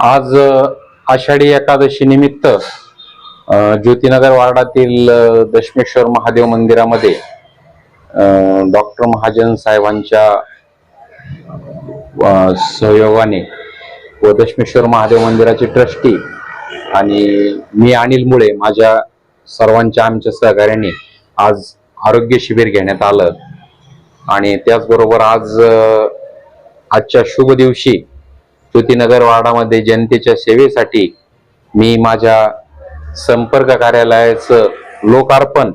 आज आषाढी एकादशी निमित्त ज्योतिनगर वार्डातील दशमेश्वर महादेव मंदिरामध्ये डॉक्टर महाजन साहेबांच्या सहयोगाने व दशमेश्वर महादेव मंदिराचे ट्रस्टी आणि मी अनिल मुळे माझ्या सर्वांच्या आमच्या सहकार्याने आज आरोग्य शिबिर घेण्यात आलं. आणि त्याचबरोबर आज आजच्या शुभ दिवशी ज्योतिनगर वार्डामध्ये जनतेच्या सेवेसाठी मी माझ्या संपर्क कार्यालयाचं लोकार्पण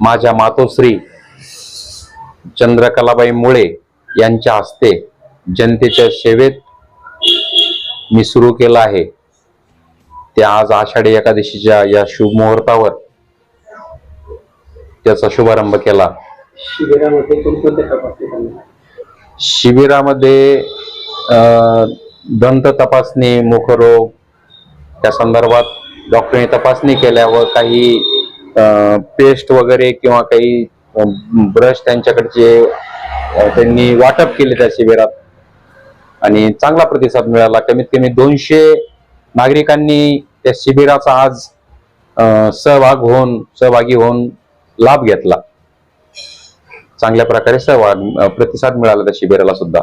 माझ्या मातोश्री चंद्रकलाबाई मुळे यांच्या हस्ते जनतेच्या सेवेत मी सुरू केलं आहे. ते आज आषाढी एकादशीच्या या शुभ मुहूर्तावर त्याचा शुभारंभ केला. शिबिरामध्ये शिबिरामध्ये दंत तपासणी मुखरोग त्या संदर्भात डॉक्टरने तपासणी केल्यावर काही पेस्ट वगैरे किंवा काही ब्रश त्यांच्याकडचे त्यांनी वाटप केले त्या शिबिरात. आणि चांगला प्रतिसाद मिळाला. कमीत कमी दोनशे नागरिकांनी त्या शिबिराचा आज सहभाग होऊन सहभागी होऊन लाभ घेतला. चांगल्या प्रकारे सहभाग प्रतिसाद मिळाला त्या शिबिराला सुद्धा.